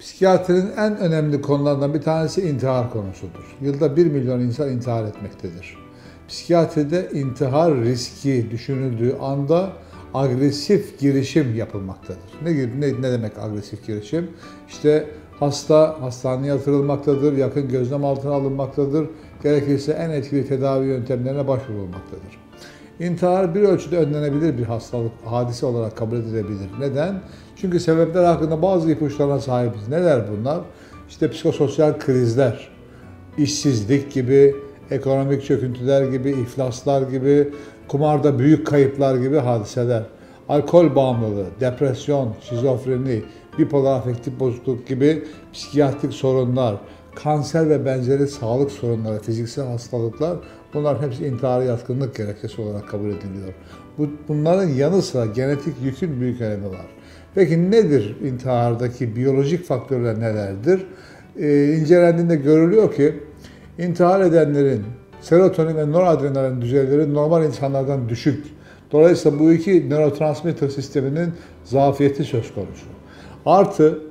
Psikiyatrinin en önemli konularından bir tanesi intihar konusudur. Yılda 1 milyon insan intihar etmektedir. Psikiyatride intihar riski düşünüldüğü anda agresif girişim yapılmaktadır. Ne, ne, ne demek agresif girişim? İşte hasta hastaneye yatırılmaktadır, yakın gözlem altına alınmaktadır, gerekirse en etkili tedavi yöntemlerine başvurulmaktadır. İntihar bir ölçüde önlenebilir bir hastalık, hadise olarak kabul edilebilir. Neden? Çünkü sebepler hakkında bazı ipuçlarına sahibiz. Neler bunlar? İşte psikososyal krizler, işsizlik gibi, ekonomik çöküntüler gibi, iflaslar gibi, kumarda büyük kayıplar gibi hadiseler. Alkol bağımlılığı, depresyon, şizofreni, bipolar afektif bozukluk gibi psikiyatrik sorunlar, kanser ve benzeri sağlık sorunları, fiziksel hastalıklar bunlar hepsi intihara yatkınlık gerekçesi olarak kabul ediliyor. Bu, bunların yanı sıra genetik yükün büyük önemi var. Peki nedir intihardaki biyolojik faktörler nelerdir? Ee, incelendiğinde görülüyor ki intihar edenlerin serotonin ve noradrenalin düzeyleri normal insanlardan düşük. Dolayısıyla bu iki nörotransmitter sisteminin zafiyeti söz konusu. Artı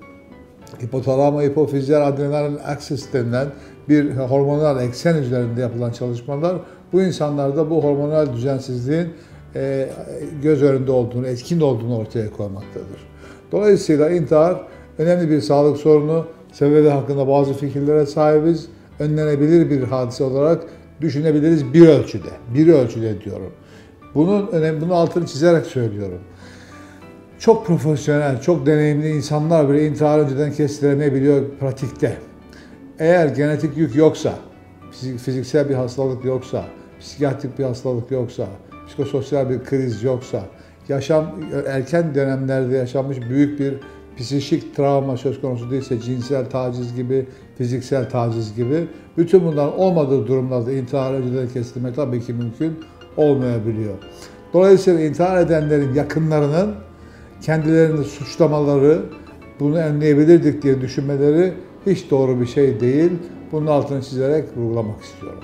hipotalamo hipofizyal adrenalin aksis denilen bir hormonal eksen üzerinde yapılan çalışmalar bu insanlarda bu hormonal düzensizliğin e, göz önünde olduğunu, etkin olduğunu ortaya koymaktadır. Dolayısıyla intihar önemli bir sağlık sorunu, sebebi hakkında bazı fikirlere sahibiz. Önlenebilir bir hadise olarak düşünebiliriz bir ölçüde. Bir ölçüde diyorum. Bunun önemli, bunu altını çizerek söylüyorum. Çok profesyonel, çok deneyimli insanlar bile intihar önceden kestiremebiliyor pratikte. Eğer genetik yük yoksa, fiziksel bir hastalık yoksa, psikiyatrik bir hastalık yoksa, psikososyal bir kriz yoksa, yaşam erken dönemlerde yaşanmış büyük bir psikik travma söz konusu değilse cinsel taciz gibi, fiziksel taciz gibi bütün bunlar olmadığı durumlarda intihar önceden kestirmek tabii ki mümkün olmayabiliyor. Dolayısıyla intihar edenlerin yakınlarının kendilerini suçlamaları, bunu önleyebilirdik diye düşünmeleri hiç doğru bir şey değil. Bunun altını çizerek vurgulamak istiyorum.